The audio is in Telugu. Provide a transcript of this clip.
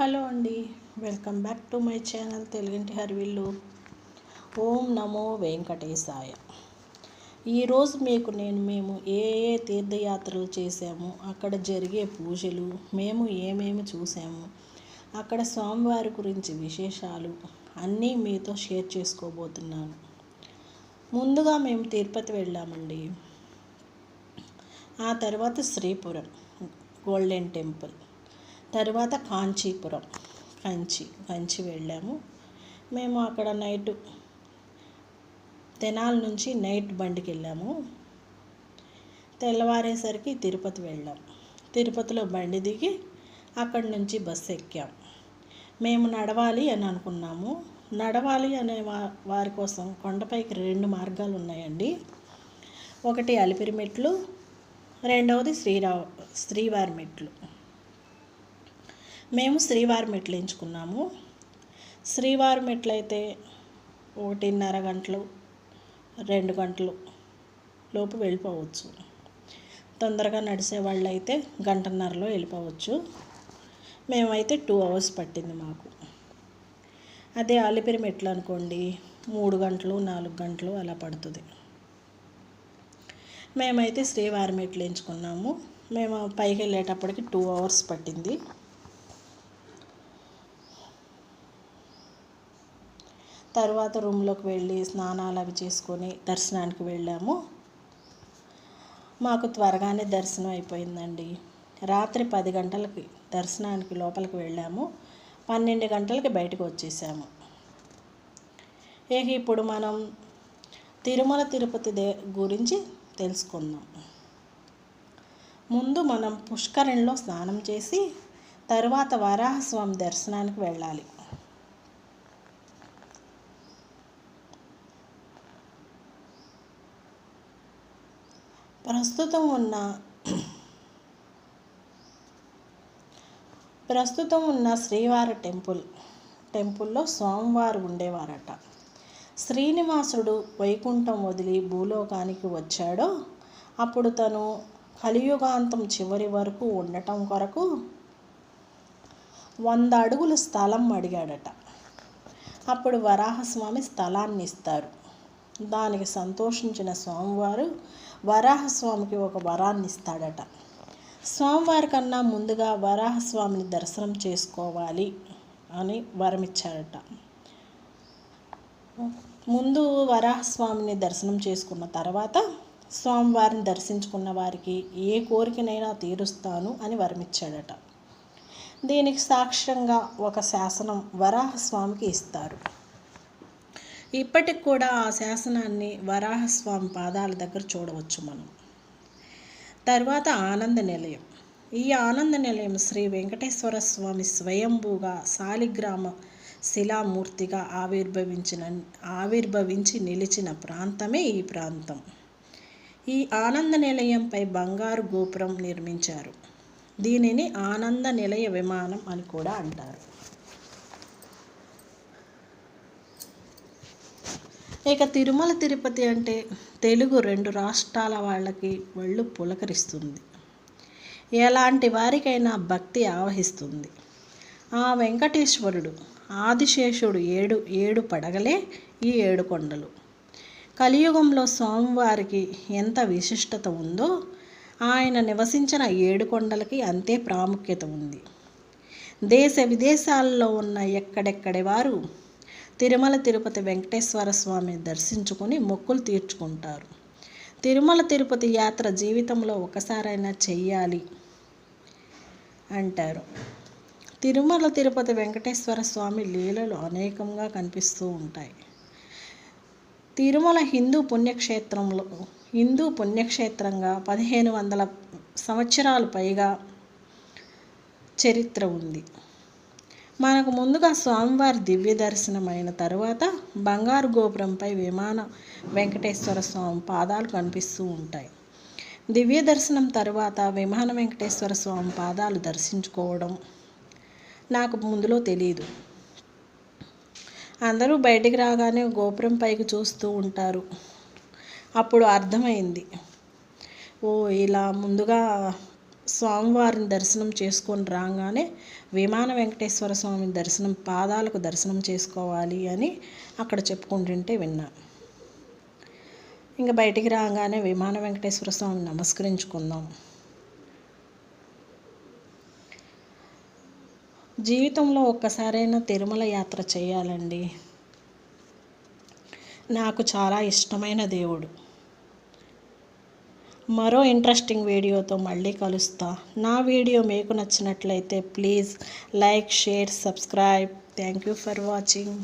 హలో అండి. Welcome back to my channel తెలుగింటి హరివిల్లు. ఓం నమో వెంకటేశాయ. ఈరోజు మీకు నేను మేము ఏ ఏ తీర్థయాత్రలు చేశాము అక్కడ జరిగే పూజలు మేము ఏమేమి చూసాము అక్కడ స్వామివారి గురించి విశేషాలు అన్నీ మీతో షేర్ చేసుకోబోతున్నాను. ముందుగా మేము తిరుపతి వెళ్ళామండి. ఆ తర్వాత శ్రీపురం గోల్డెన్ టెంపుల్. తర్వాత కాంచీపురం. కంచి కంచి వెళ్ళాము. మేము అక్కడ నైట్ తెనాల నుంచి నైట్ బండికి వెళ్ళాము. తెల్లవారేసరికి తిరుపతి వెళ్ళాం. తిరుపతిలో బండి దిగి అక్కడి నుంచి బస్సు ఎక్కాం. మేము నడవాలి అని అనుకున్నాము. నడవాలి అనే వా వారి కోసం కొండపైకి రెండు మార్గాలు ఉన్నాయండి. ఒకటి అలిపిరి మెట్లు రెండవది శ్రీరా శ్రీవారి మెట్లు. మేము శ్రీవారి మెట్లు ఎంచుకున్నాము? శ్రీవారి మెట్లు అయితే ఒకటిన్నర గంటలు రెండు గంటలు లోపు వెళ్ళిపోవచ్చు. తొందరగా నడిచే వాళ్ళు అయితే గంటన్నరలో వెళ్ళిపోవచ్చు. మేమైతే టూ అవర్స్ పట్టింది మాకు. అదే ఆలిపిరి మెట్లు అనుకోండి మూడు గంటలు నాలుగు గంటలు అలా పడుతుంది. మేమైతే శ్రీవారి మెట్లు ఎంచుకున్నాము? మేము పైకి వెళ్ళేటప్పటికి టూ అవర్స్ పట్టింది. తర్వాత రూమ్లోకి వెళ్ళి స్నానాలు అవి చేసుకొని దర్శనానికి వెళ్ళాము. మాకు త్వరగానే దర్శనం అయిపోయిందండి. రాత్రి పది గంటలకి దర్శనానికి లోపలికి వెళ్ళాము. పన్నెండు గంటలకి బయటకు వచ్చేసాము. ఇక ఇప్పుడు మనం తిరుమల తిరుపతి దే గురించి తెలుసుకుందాం. ముందు మనం పుష్కరిణిలో స్నానం చేసి తర్వాత వరాహస్వామి దర్శనానికి వెళ్ళాలి. ప్రస్తుతం ఉన్న ప్రస్తుతం ఉన్న శ్రీవారి టెంపుల్ టెంపుల్లో స్వామివారు ఉండేవారట. శ్రీనివాసుడు వైకుంఠం వదిలి భూలోకానికి వచ్చాడో అప్పుడు తను కలియుగాంతం చివరి వరకు ఉండటం కొరకు వంద అడుగుల స్థలం అడిగాడట. అప్పుడు వరాహస్వామి స్థలాన్ని ఇస్తారు. దానికి సంతోషించిన స్వామివారు వరాహస్వామికి ఒక వరాన్ని ఇస్తాడట స్వామివారి కన్నా ముందుగా వరాహస్వామిని దర్శనం చేసుకోవాలి అని వరం ఇచ్చాడట ముందు వరాహస్వామిని దర్శనం చేసుకున్న తర్వాత స్వామివారిని దర్శించుకున్న వారికి ఏ కోరికనైనా తీరుస్తాను అని వరమిచ్చాడట. దీనికి సాక్ష్యంగా ఒక శాసనం వరాహస్వామికి ఇస్తారు. ఇప్పటికి కూడా ఆ శాసనాన్ని వరాహస్వామి పాదాల దగ్గర చూడవచ్చు మనం. తర్వాత ఆనంద నిలయం. ఈ ఆనంద నిలయం శ్రీ వెంకటేశ్వర స్వామి స్వయంభూగా శాలిగ్రామ శిలామూర్తిగా ఆవిర్భవించిన ఆవిర్భవించి నిలిచిన ప్రాంతమే ఈ ప్రాంతం. ఈ ఆనంద నిలయంపై బంగారు గోపురం నిర్మించారు. దీనిని ఆనంద నిలయ విమానం అని కూడా అంటారు. ఇక తిరుమల తిరుపతి అంటే తెలుగు రెండు రాష్ట్రాల వాళ్ళకి ఒళ్ళు పులకరిస్తుంది. ఎలాంటి వారికైనా భక్తి ఆవహిస్తుంది. ఆ వెంకటేశ్వరుడు ఆదిశేషుడు ఏడు ఏడు పడగలే ఈ ఏడు కొండలు. కలియుగంలో స్వామివారికి ఎంత విశిష్టత ఉందో ఆయన నివసించిన ఏడు కొండలకి అంతే ప్రాముఖ్యత ఉంది. దేశ విదేశాల్లో ఉన్న ఎక్కడెక్కడి వారు తిరుమల తిరుపతి వెంకటేశ్వర స్వామిని దర్శించుకొని మొక్కులు తీర్చుకుంటారు. తిరుమల తిరుపతి యాత్ర జీవితంలో ఒకసారైనా చెయ్యాలి అంటారు. తిరుమల తిరుపతి వెంకటేశ్వర స్వామి లీలలు అనేకంగా కనిపిస్తూ ఉంటాయి. తిరుమల హిందూ పుణ్యక్షేత్రంలో హిందూ పుణ్యక్షేత్రంగా పదిహేను వందల సంవత్సరాలు పైగా చరిత్ర ఉంది. మనకు ముందుగా స్వామివారి దివ్య దర్శనం అయిన తర్వాత బంగారు గోపురంపై విమాన వెంకటేశ్వర స్వామి పాదాలు కనిపిస్తూ ఉంటాయి. దివ్య దర్శనం తర్వాత విమాన వెంకటేశ్వర స్వామి పాదాలు దర్శించుకోవడం నాకు ముందులో తెలియదు అందరూ బయటికి రాగానే గోపురం పైకి చూస్తూ ఉంటారు. అప్పుడు అర్థమైంది. ఓ ఇలా ముందుగా స్వామివారిని దర్శనం చేసుకొని రాగానే విమాన వెంకటేశ్వర స్వామి దర్శనం పాదాలకు దర్శనం చేసుకోవాలి అని అక్కడ చెప్పుకుంటుంటే విన్నా. ఇంకా బయటికి రాగానే విమాన వెంకటేశ్వర స్వామిని నమస్కరించుకుందాం. జీవితంలో ఒక్కసారైనా తిరుమల యాత్ర చేయాలండి. నాకు చాలా ఇష్టమైన దేవుడు. మరో ఇంట్రెస్టింగ్ వీడియోతో మళ్ళీ కలుస్తా. నా వీడియో మీకు నచ్చినట్లయితే please like share subscribe thank you for watching